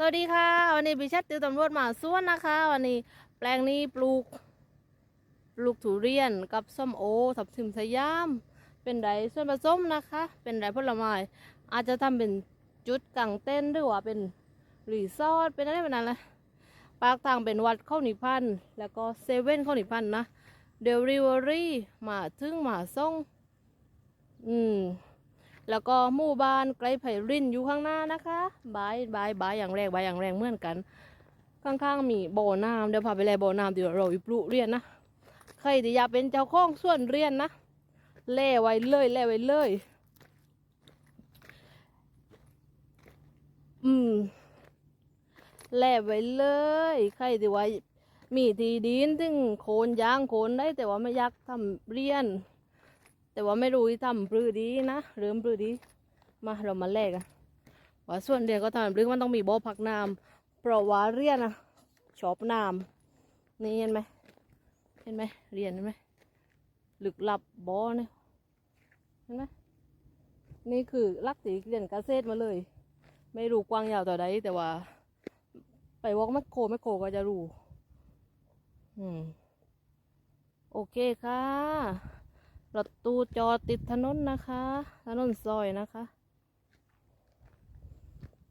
สวัสดีค่ะ วันนี้บิชัดติวตำรวจมาสวนนะคะ วันนี้แปลงนี้ปลูก ปลูกทุเรียนกับส้มโอทับทิมสยาม เป็นไรส่วนผสมนะคะ เป็นไรผลไม้อาจจะทำเป็นจุดกางเต้นหรือว่าเป็นรีสอร์ทเป็นอะไรแบบนั้นเลยปากทางเป็นวัดข้าวหนิพันธ์แล้วก็เซเว่นข้าวหนิพันธ์นะเดลิเวอรี่มาถึงมาส่งอืม แล้วก็หมู่บ้านไกลไผ่รินอยู่ข้างหน้านะคะบายบายบายอย่างแรงบายอย่างแรงเหมือนกัน ข้างๆมีบ่อน้ำเดี๋ยวพาไปแลบ่อน้ำเดี๋ยวเราอีปลุเรียนนะใครที่อยากเป็นเจ้าของส่วนเรียนนะเล่ไว้เลยเล่ไว้เลย อืมแล่ไว้เลย ใครที่ว่ามีที่ดินถึงโคนยางโคนได้แต่ว่าไม่อยากทำเรียน แต่ว่าไม่รู้ที่ทำปลือดีนะเริ่มปลือดีมาเรามาแลกกันว่าส่วนเรียนก็ทำปลือมันต้องมีบ่อพักน้ำเพราะว่าเรียนนะชอบน้ำนี่เห็นไหมเห็นไหมเรียนเห็นไหมลึกลับบ่อเนี่ยเห็นไหมนี่คือลักสีเรียนเกษตรมาเลย ไม่รู้กว้างยาวต่อใดแต่ว่า ไปวอกแมคโครแมคโครก็จะรู้อืมโอเคค่ะ รถตู้จอดติดถนนนะคะ ถนนซอยนะคะ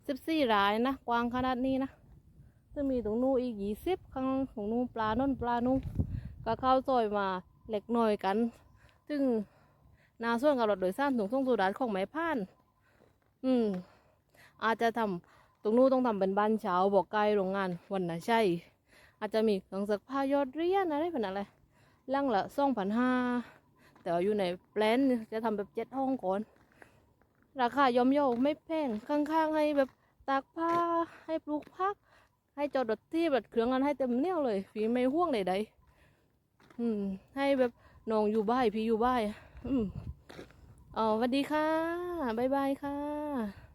สิบสี่รายนะ กว้างขนาดนี้นะจะมีตรงนู้อีกยี่สิบข้างของนู้ปลาโน่นปลานู้ก็เข้าซอยมาเล็กหน้อยกัน ซึ่งนาส่วนกับรถโดยสารถุงส่งสุดาของไม้พาน อืม อาจจะทำตรงนู้ต้องทำเป็นบ้านเช้าบอกไกลโรงงานวันนะใช่ อาจจะมีเครื่องซักผ้ายอดเรียนอะไรเป็นอะไรลังละสองพันห้า แต่ว่าอยู่ในแปลนจะทำแบบเจ็ดห้องก่อน ราคาย่อมโยาไม่แพงข้างๆให้แบบตากผ้าให้ปลูกพัก ให้จอดรถที่แบบเครื่องกันให้เต็มเนี่ยเลยฝีไม่ห่วงใดๆอืม ให้แบบน้องอยู่บ้านพี่อยู่บ้านอืมอ๋อสวัสดีค่ะ บ๊ายบายค่ะ